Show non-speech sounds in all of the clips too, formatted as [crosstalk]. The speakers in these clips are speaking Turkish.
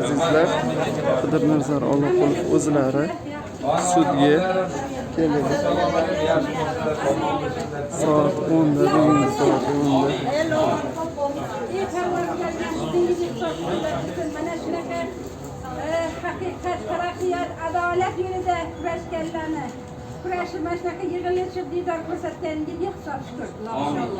azizlar qidirnazar Alloqulov o'zlari sudga keladi soat 10da bugungi soat 10da mana shunaqa e, haqiqat taraqqiyot adolat yo'lida kurashganlarni shunaqa yig'ilishib diydor ko'rsatganiga behisob shukur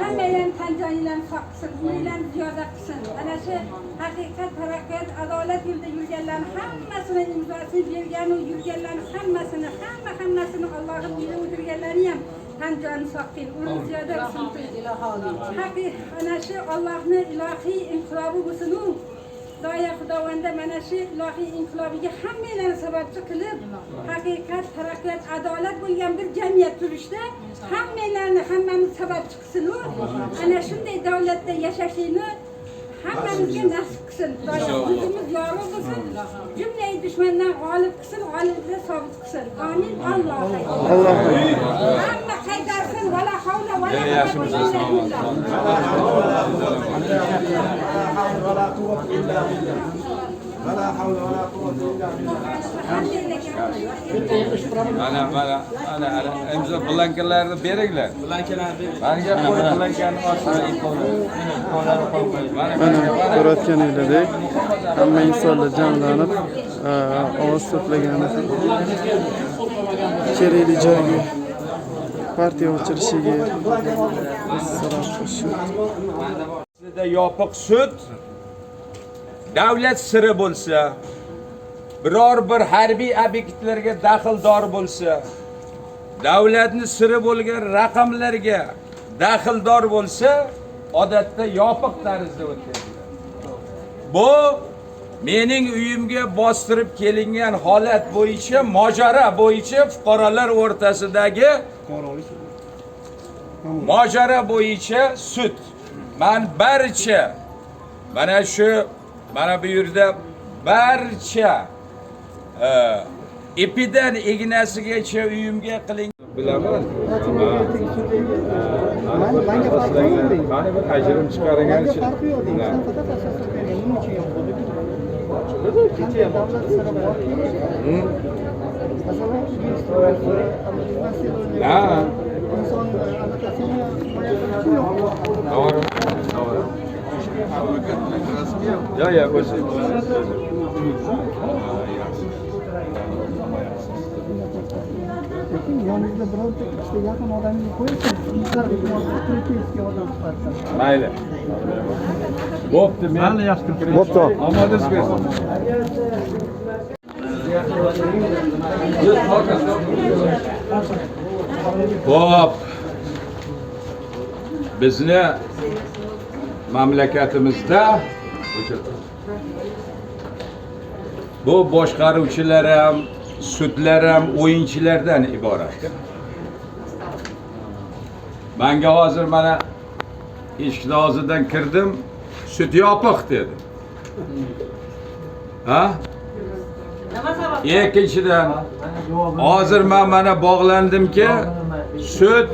hammalarni tan joninglarni sog' qilsin umringlarni ziyoda qilsin mana shu haqiqat taraqqiyot adolat yo'lida yurganlarni hammasini imzosini berganu yurganlarni hammasini hamma hammasini allohim yo'lida o'tirganlarni ham tan joni sog' qil umri ziyoda qilsin haqiqiy ana shu Allohni ilohiy inqilobi bo'lsin-u Doya xudovanda mana shu ilohiy inqilobiga hammalarni sababchi qilib, haqiqat, taraqqiyot, adolat bo'lgan bir jamiyat turishda hammalarni hammamiz sababchi qilsin-u. Ana shunday davlatda yashashlikni hammamizga nasib qilsin. Xudoyo o'zimiz yorug' bo'lsin. Jumlai dushmandan g'olib qilsin, g'olibda sobit qilsin. Amin. Allohu Alloh Hamma qaytarsin. Vala havla vala quwwata illa billah. ولا حول ولا قوة إلا بالله Mana mana ana ana imzo blankalarni beringlar. Blankalarni bering. Manga qo'y blankani ostiga imzolani. Mana mana ko'rayotganinglardek hamma insonlar jamlanib e, ovoz to'plagani kerakli joyga partiya ochilishiga sabab shu Sizda yopiq sud davlat siri bo'lsa, biror bir harbiy obyektlarga daxldor bo'lsa, davlatni siri bo'lgan raqamlarga daxldor bo'lsa, odatda yopiq tarzda o'tkaziladi. Bu mening uyimga bostirib kelingan holat bo'yicha mojaro bo'yicha fuqarolar o'rtasidagi mojaro bo'yicha sud. Man barcha mana shu mana bu yerda barcha e, ipidan ignasigacha uyimga qiling bilaman qani bir ajrim chiqargan nasıl Ha. İnsan anlatasını bayağı yok. Doğru. Doğru. Ya ya o'zi. Lekin yoningizda bironta işte yaqin odamni qo'ysin. Sizlar kritikskiy odam sifatida. Mayli. Bo'pti men. Mayli yaxshi. Bo'pti. Omonat bersin. Hop. Bizni mamlakatimizda bu boshqaruvchilar ham, sudlar ham o'yinchilardan iborat. Menga hozir mana eshik og'zidan kirdim, sut yopiq dedi. Ha? Ikkinchidan hozir men mana bog'landimki, sut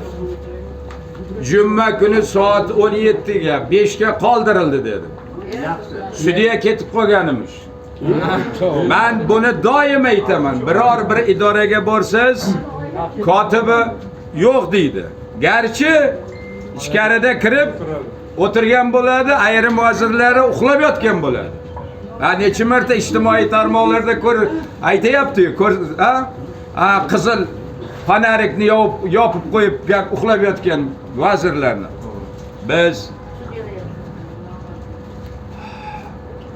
juma kuni soat 17 ga 5 ga qoldirildi dedi. Sudya ketib qolganimiz. Men buni doim aytaman. Biror bir idoraga borsiz, kotibi yo'q deydi. Garchi ichkarida kirib o'tirgan bo'ladi, ayrim vazirlari uxlab yotgan bo'ladi. Ha necha marta ijtimoiy tarmoqlarda ko'r aytayapti-yu, ko'r- ha? Ha, qizil fanarikni yopib yopib qo'yib uxlab yotgan vazirlarni. Biz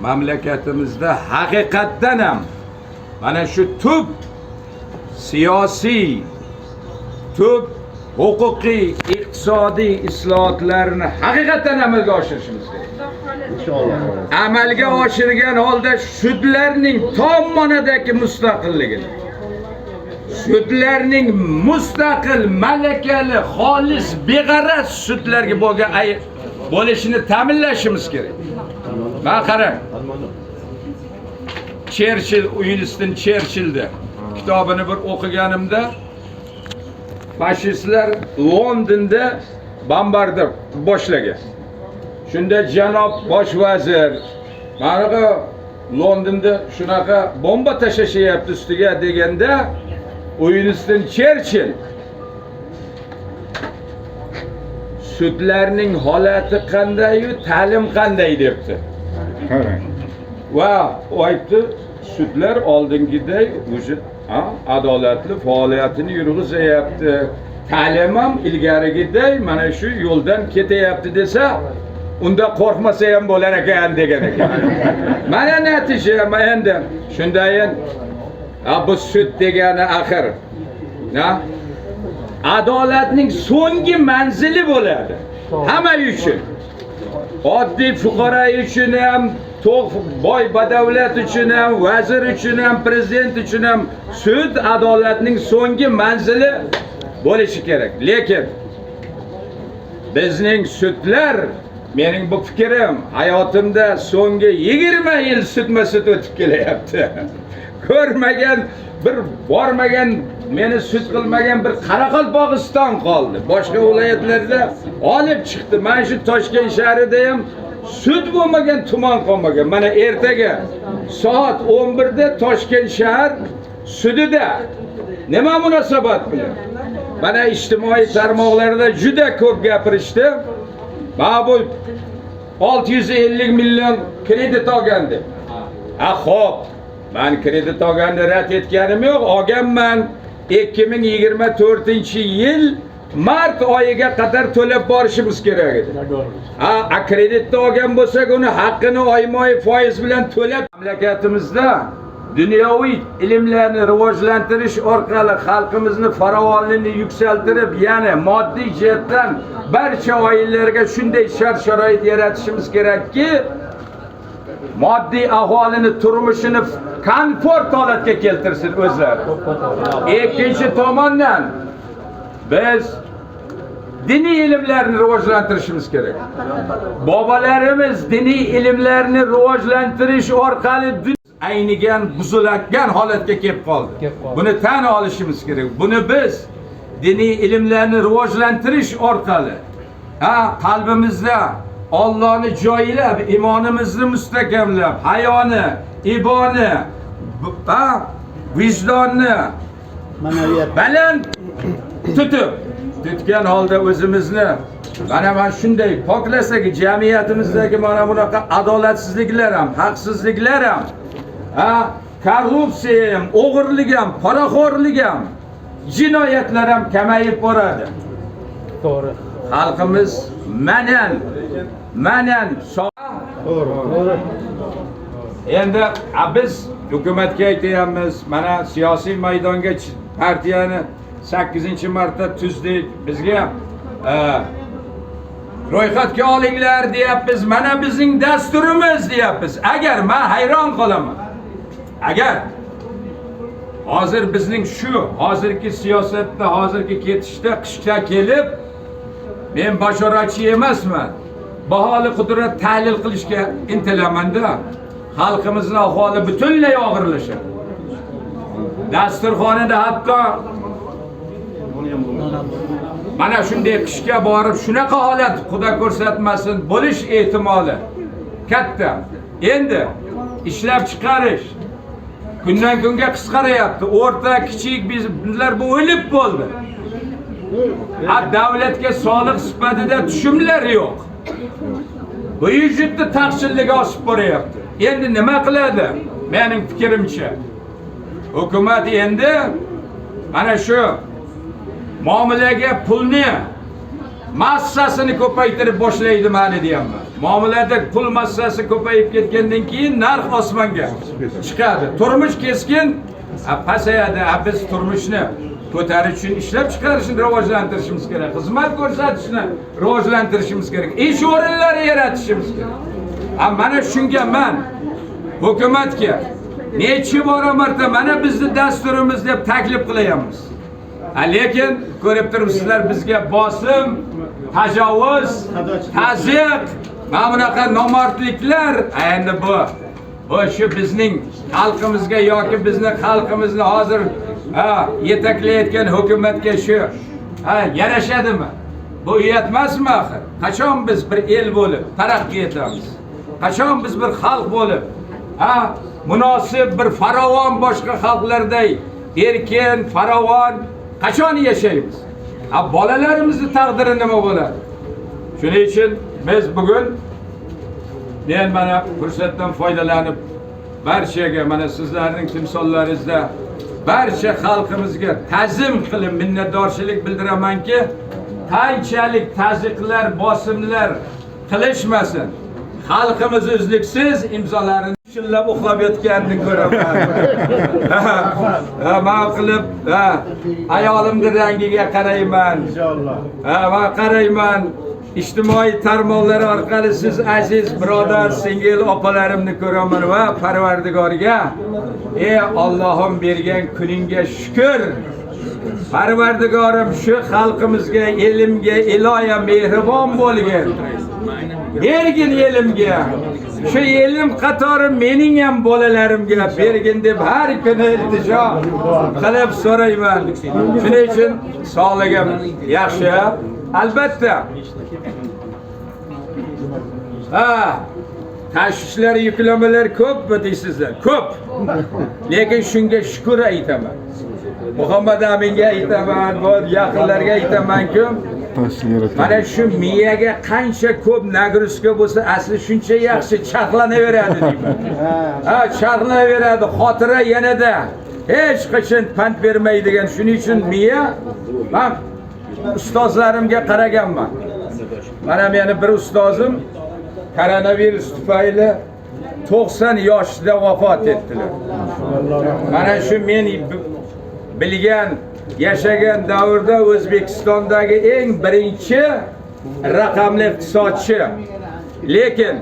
mamlakatimizda haqiqatdan ham mana shu tub siyosiy tub huquqiy iqtisodiy islohotlarni haqiqatdan amalga oshirishimiz kerak amalga oshirgan holda sudlarning tomonidagi mustaqilligini sudlarning mustaqil malakali xolis beg'araz sudlarga bo'lgan bo'lishini ta'minlashimiz kerak. Man qarang cherchill uinston cherchillni kitobini bir o'qiganimda fashistlar londonda bombardir boshlagan. Shunda janob bosh vazir manaqa Londonda shunaqa bomba tashlashyapti ustiga deganda Winston Cherchill sudlarning holati qandayu ta'lim qanday debdi. Va u aytdi, sudlar oldingiday ha, adolatli faoliyatini yurg'izayapti. Ta'lim ham ilgarigiday mana shu yo'ldan ketyapti desa, unda qo'rqmasa ham bo'lar ekan degan ekan. [laughs] Mana natija endi shundayin ha, bu sud degani axir. Na? Adolatning so'nggi manzili bo'ladi. Hamma uchun. oddiy fuqaro uchun ham to'q boy badavlat uchun ham vazir uchun ham prezident uchun ham sud adolatning so'nggi manzili bo'lishi kerak lekin bizning sudlar mening bu fikrim hayotimda so'nggi 20 yil sudma sud o'tib kelyapti. [laughs] Ko'rmagan bir bormagan meni sud qilmagan bir qoraqalpog'iston qoldi. Boshqa viloyatlarda olib chiqdi. Mana shu toshkent shahrida ham sud bo'lmagan tuman qolmagan. Mana ertaga soat 11 da toshkent shahar sudida nima munosabat bilan? Mana ijtimoiy tarmoqlarda juda ko'p gapirishdi mana bu 650 million kredit olgan deb ha xo'p man kredit olganni rad etganim yo'q olganman 2024 yil mart oyiga qadar to'lab borishimiz kerak edi ha kreditni olgan bo'lsak uni haqqini oyma oy foiz bilan to'lab mamlakatimizda dunyoviy ilmlarni rivojlantirish orqali xalqimizni farovonligini yuksaltirib yana moddiy jihatdan barcha oilalarga shunday shart sharoit yaratishimiz kerakki moddiy aholini turmushini komfort holatga keltirsin o'zlari. İkkinchi tomondan biz diniy ilmlarni rivojlantirishimiz kerak. Bobolarimiz diniy ilmlarni rivojlantirish orqali aynigan buzilgan holatga kelib qoldi buni tan olishimiz kerak buni biz diniy ilmlarni rivojlantirish orqali ha qalbimizda Allohni joylab iymonimizni mustahkamlab hayoni iboni ha vijdonni Ma'naviyat. baland tutib tutgan holda o'zimizni mana mana shunday poklasak jamiyatimizdagi mana bunaqa adolatsizliklar ham haqsizliklar ham ha korrupsiya ham o'g'irlik ham poraxo'rlik ham jinoyatlar ham kamayib boradi To'g'ri. xalqimiz manan manan To'g'ri. Endi biz hukumatga aytyapmiz, mana siyosiy maydonga partiyani 8 marta tuzdik. Bizga e, ro'yxatga olinglar deyapmiz. Mana bizning dasturimiz deyapmiz. Agar men hayron qolaman. Agar hozir bizning shu hozirgi siyosatda, hozirgi ketishda qishga kelib men bashoratchi emasman. Baholi qudrat tahlil qilishga intilamanda xalqimizni ahvoli butunlay og'irlashadi. Dasturxonida hatto mana shunday qishga borib shunaqa holat xudo ko'rsatmasin bo'lish ehtimoli katta. Endi ishlab chiqarish kundan kunga qisqaryapti. O'rta, kichik bizlar bu o'lib bo'ldi. Ha davlatga soliq sifatida tushumlar yo'q. Bu yuzta taqchilligi oshib boryapti. Endi nima qiladi? Mening fikrimcha. Hukumat endi mana shu muomalaga pulni massasini ko'paytirib boshlaydi mani deyapman. Muomalada pul massasi ko'payib ketgandan keyin narx osmonga chiqadi. Turmush keskin pasayadi. Biz turmushni ko'tarish uchun ishlab chiqarishni rivojlantirishimiz kerak. Xizmat ko'rsatishni rivojlantirishimiz kerak. Ish o'rinlari yaratishimiz kerak. Mana shunga men hukumatga necha bora marta mana bizni dasturimiz deb taklif qilyapmiz. Lekin ko'rib turibsizlar bizga bosim, tajovuz, tazyiq, mana bunaqa nomardliklar endi bu bu shu bizning xalqimizga yoki bizni xalqimizni hozir ha, yetaklayotgan hukumatga shu ha, yarashadimi? Bu uyatmasmi axir? Qachon biz bir el bo'lib taraqqiy etamiz? Qachon biz bir xalq bo'lib ha munosib bir farovon boshqa xalqlarday erkin farovon qachon yashaymiz a bolalarimizni taqdiri nima bo'ladi shuning uchun biz bugun men mana fursatdan foydalanib barchaga mana sizlarning timsollaringizda barcha xalqimizga ta'zim qilib minnatdorchilik bildiramanki qanchalik taziqlar bosimlar qilishmasin xalqimiz uzluksiz imzolarini chillab uxlab yotganini ko'raman [laughs] man qilib ayolimni rangiga qarayman. Ha, man qarayman ijtimoiy tarmoqlar orqali siz aziz birodar singil opalarimni ko'raman va parvardigorga ey Allohim bergan kuningga shukur parvardigorim shu xalqimizga ilmga iloya mehribon bo'lgin. Bergin ilmga shu ilm qatori mening ham bolalarimga bergin deb har kuni iltijo qilib so'rayman. Shuning uchun sog'ligim yaxshi albatta ha tashvishlar yuklamalar ko'pmi deysizlar ko'p. Lekin shunga shukur aytaman. Muhammad aminga aytaman bu yaqinlarga aytamanku mana shu miyaga qancha ko'p nagruska bo'lsa asli shuncha yaxshi charxlanaveradi deyman. Ha charxlanaveradi xotira yanada. Hech qachon pand bermaydigan shuning uchun miya man ustozlarimga qaraganman mana meni bir ustozim koronavirus tufayli 90 yoshida vafot etdilar. Mana shu men bilgan yashagan davrda o'zbekistondagi eng birinchi raqamli iqtisodchi. Lekin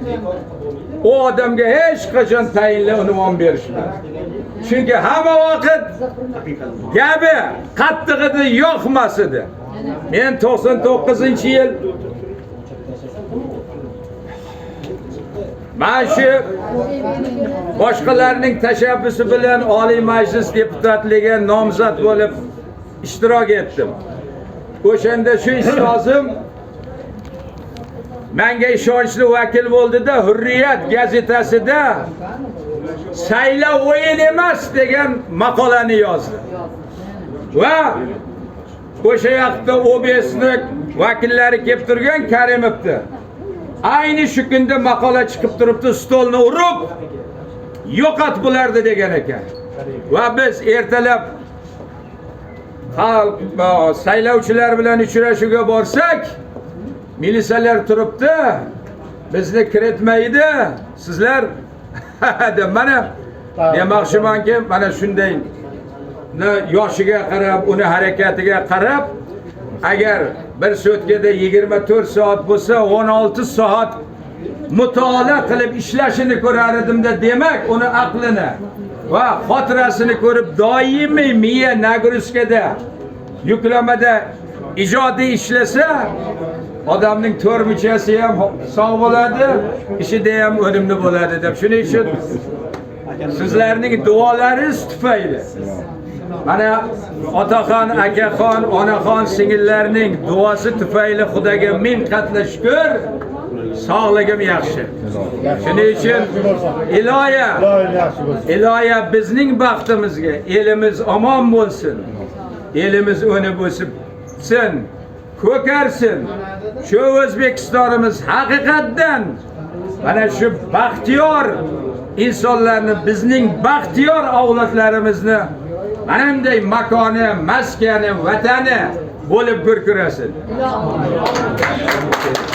u odamga hech qachon tayinli unvon berishmadi chunki hamma vaqt gapi qattiq edi yoqmas edi men 99 yil mana shu boshqalarning tashabbusi bilan Oliy Majlis deputatligiga nomzod bo'lib ishtirok etdim. O'shanda shu ustozim menga ishonchli vakil bo'ldida Hurriyat gazetasida saylov o'yin emas degan maqolani yozdi. Va o'sha yoqda OBSni vakillari kelib turgan Karimovni ayni shu kunda maqola chiqib turibdi stolni urib yo'qot bulardi degan ekan va biz ertalab xalq saylovchilar bilan uchrashuvga borsak militsiyalar turibdi bizni kiritmaydi sizlar [laughs] deb mana demoqchimanki mana shunday yoshiga qarab uni harakatiga qarab agar bir sutkada 24 soat bo'lsa 16 soat mutolaa qilib ishlashini ko'rar edimda demak uni aqlini va xotirasini ko'rib doimiy miya nagruskada yuklamada ijodiy ishlasa odamning to'r muchasi ham sog' bo'ladi ishida ham unumli bo'ladi deb shuning uchun sizlarning duolaringiz tufayli mana otaxon akaxon onaxon singillarning duosi tufayli xudoga ming qatla shukur sog'ligim yaxshi shuning uchun iloya iloya bizning baxtimizga elimiz omon bo'lsin. Elimiz o'nib o'sibsin ko'karsin shu o'zbekistonimiz haqiqatdan mana shu baxtiyor insonlarni bizning baxtiyor avlodlarimizni mana bunday makoni maskani vatani bo'lib gurkirasin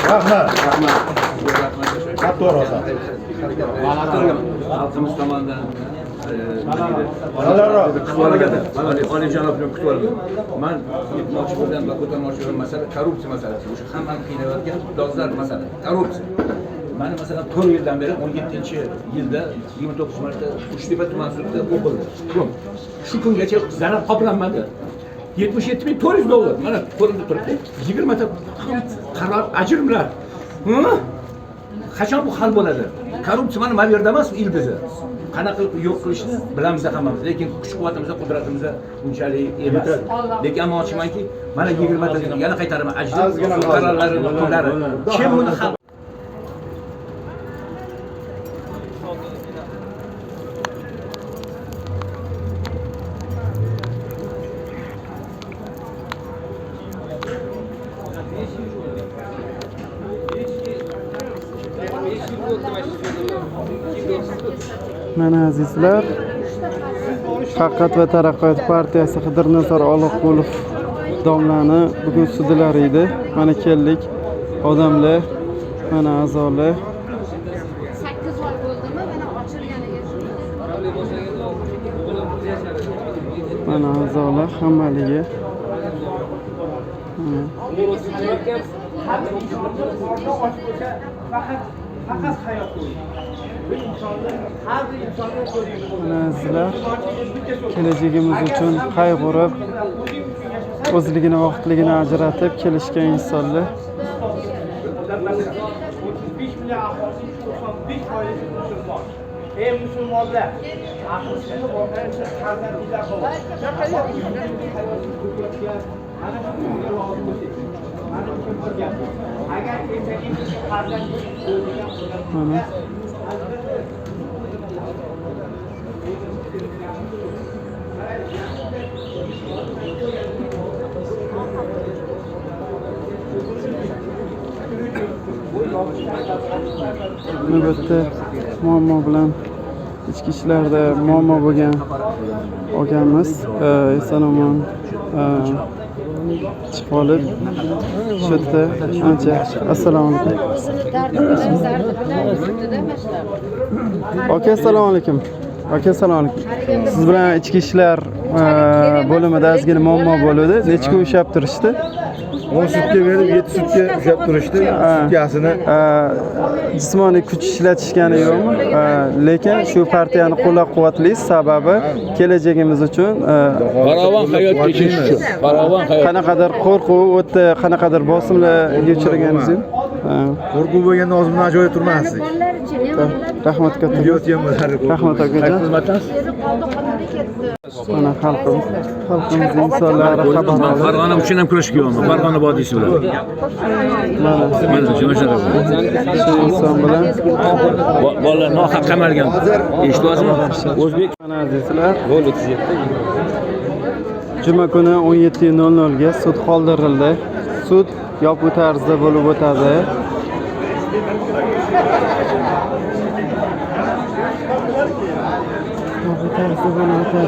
Rahmat. Katta o'rasa. xalqimiz tomonidan Balandroq. olijanob kutib olgan man aytmoqchi bo'lgan va ko'tarmoqchi bo'lgan masala korrupsiya masalasi o'sha hammani qiynayotgan dolzarb masala korrupsiya mani masalan to'rt yildan beri o'n yettinchi yilda yigirma to'qqiz marta uchtepa tuman sudida o'qildi To'rt. shu kungacha zarar qoplanmadi yetmish yetti ming to'rt yuz dollar mana qo'limda turibdi yigirmata qaror ajrimlar Hı? qachon bu hal bo'ladi korrupsiya mana mana bu yerda emas ildizi qanaqa qilib yo'q qilishni bilamiz hammamiz lekin kuch quvvatimiz qudratimiz unchalik emas lekin aytmoqchimanki mana yigirmata yana qaytaraman ajrim Ozgina qoldi. qarorlari pullari kim buni Mana azizlar, Haqiqat va taraqqiyot partiyasi Qidirnazar Oliqulov domlani bugun sudilari edi. Mana keldik. Odamlar, mana a'zolar. sakkiz oy bo'ldimi mana ochilganiga Mana a'zolar hammaligi. Mana. Mana azizlar, kelajagimiz uchun qayg'urib, o'zligini vaqtligini ajratib kelishgan insonlar. Ey musulmonlar, aqlsizlik farzandinglar. Mana. Mana shu gap. O'lgan Mana. Navbatda muammo bilan ichki ishlarda muammo bo'lgan akamiz e, eson omon chiqib olib shu yerda ancha assalomu alaykum aka assalomu alaykum aka assalomu alaykum siz bilan ichki ishlar e, bo'limida ozgina muammo bo'ldi. Necha kun ushlab turishdi o'n sutka berib yetti sutka ushlab turishdi sutkasini E, jismoniy kuch ishlatishgani yo'qmi E, lekin shu partiyani qo'llab quvvatlaysiz sababi kelajagimiz uchun e, farovon hayot kechish uchun farovon hayot qanaqadir qo'rquv o'tda qanaqadir bosimlarga uchraganingiz yo'q qo'rquv bo'lganda bundan joyda turmasdik rahmat katta rahmat akajon mana xalqimiz xalqimiz insonlari xabar farg'ona uchun ham kurashib kelyapman farg'ona vodiysi bilan mana mana shu inson bilan Bo- bolalar nohaq qamalgan eshityapsizmi o'zbek mana azizlar juma kuni 17:00 ga sud qoldirildi. Sud yopiq tarzda bo'lib o'tadi parası bana atar.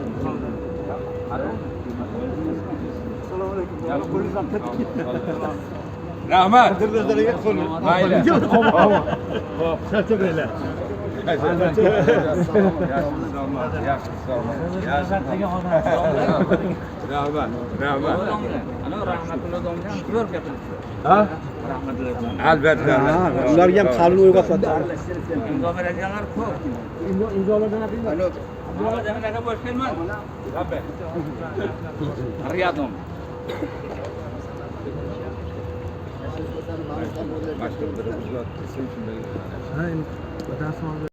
rahmat rahmat mayli rahmat rahmat albatta ularga ham qalbini uyg'otadi Başkanım da bu zaten için böyle. Ha,